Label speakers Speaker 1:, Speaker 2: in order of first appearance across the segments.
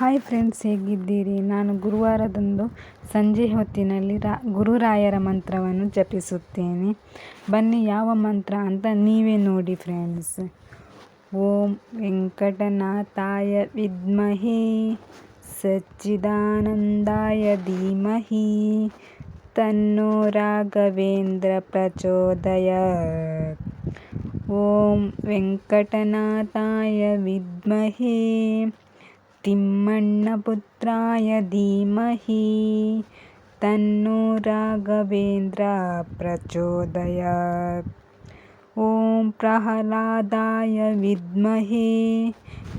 Speaker 1: Hi friends ಹೇಗಿದ್ದೀರಿ? ನಾನು ಗುರುವಾರದಂದು ಸಂಜೆ ಹೊತ್ತಿನಲ್ಲಿ ರಾ, ಗುರುರಾಯರ ಮಂತ್ರವನ್ನು ಜಪಿಸುತ್ತೇನೆ. ಬನ್ನಿ ಯಾವ ಮಂತ್ರ ಅಂತ ನೀವೇ ನೋಡಿ ಫ್ರೆಂಡ್ಸ್ ಓಂ ವೆಂಕಟನಾಥಾಯ ವಿದ್ಮಹಿ, ಸಚ್ಚಿದಾನಂದಾಯ ಧೀಮಹಿ, ತನ್ನೋ ರಾಘವೇಂದ್ರ ಪ್ರಚೋದಯ. ಓಂ ವೆಂಕಟನಾಥಾಯ ವಿದ್ಮಹೇ तिम्मण्णपुत्राय धीमहि। तन्नो राघवेन्द्र प्रचोदयात्। ॐ प्रह्लादाय विद्महे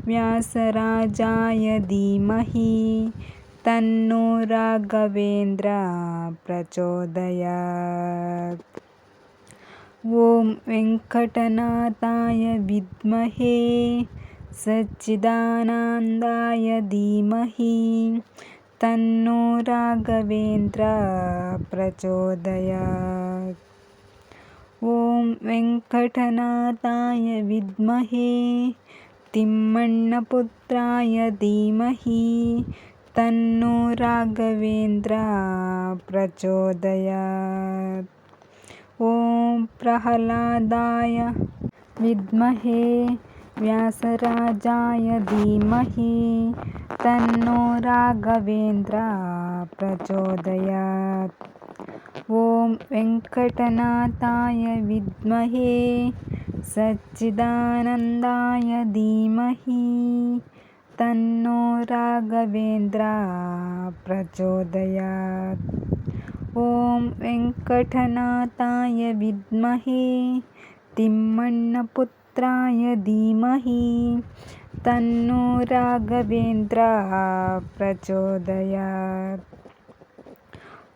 Speaker 1: व्यासराजाय धीमहि। तन्नो राघवेन्द्र प्रचोदयात्। ॐ वेङ्कटनाथाय विद्महे सच्चिदानन्दाय धीमहि। तन्नो राघवेन्द्र प्रचोदयात्। ॐ वेङ्कटनाथाय विद्महे। तिम्मण्णपुत्राय धीमहि। तन्नो राघवेन्द्र प्रचोदयात्। ॐ प्रह्लादाय विद्महे व्यासराजाय धीमहि तन्नो राघवेन्द्र प्रचोदयात्। ॐ वेङ्कटनाथाय विद्महे सच्चिदानन्दाय धीमहि तन्नो राघवेन्द्र प्रचोदयात्। ॐ वेङ्कटनाथाय विद्महे तिम्मण्णपुत्र पुत्राय धीमहि। तन्नो राघवेन्द्र प्रचोदयात्।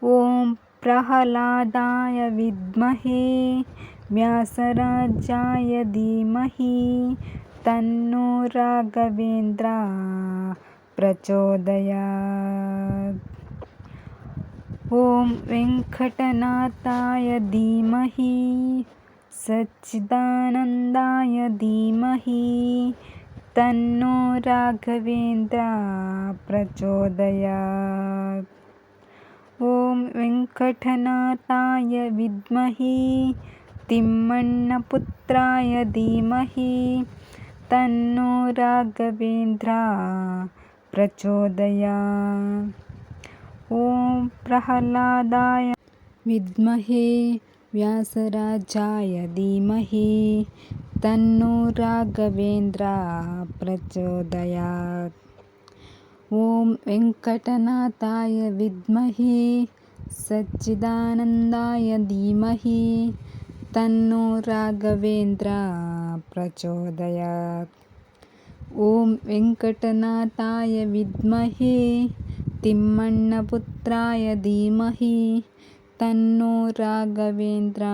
Speaker 1: ॐ प्रह्लादाय विद्महे व्यासराजाय धीमहि। तन्नो राघवेन्द्र प्रचोदयात्। ॐ वेङ्कटनाथाय धीमहि सच्चिदानन्दाय धीमहि। तन्नो राघवेन्द्र प्रचोदयात्। ॐ वेङ्कटनाथाय विद्महे। तिम्मण्णपुत्राय धीमहि। तन्नो राघवेन्द्र प्रचोदयात्। ॐ प्रह्लादाय विद्महे। व्यासराजाय धीमहि। तन्नो राघवेन्द्र प्रचोदयात्। ॐ वेङ्कटनाथाय विद्महे। सच्चिदानन्दाय धीमहि। तन्नो राघवेन्द्र प्रचोदयात्। ॐ वेङ्कटनाथाय विद्महे। तिम्मण्णपुत्राय धीमहि तन्नो राघवेन्द्र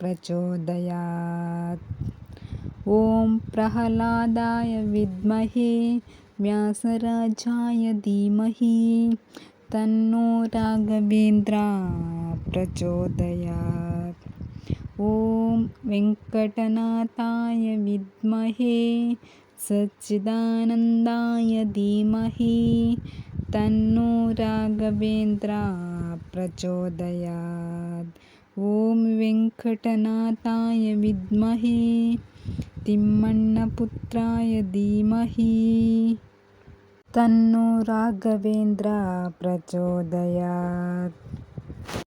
Speaker 1: प्रचोदयात्। ॐ प्रह्लादाय विद्महे व्यासराजाय धीमहि तन्नो राघवेन्द्र प्रचोदयात्। ॐ वेङ्कटनाथाय विद्महे सच्चिदानन्दाय धीमहि तन्नो राघवेन्द्र प्रचोदयात्। ॐ वेङ्कटनाथाय विद्महे तिम्मण्णपुत्राय धीमहि तन्नो राघवेन्द्र प्रचोदयात्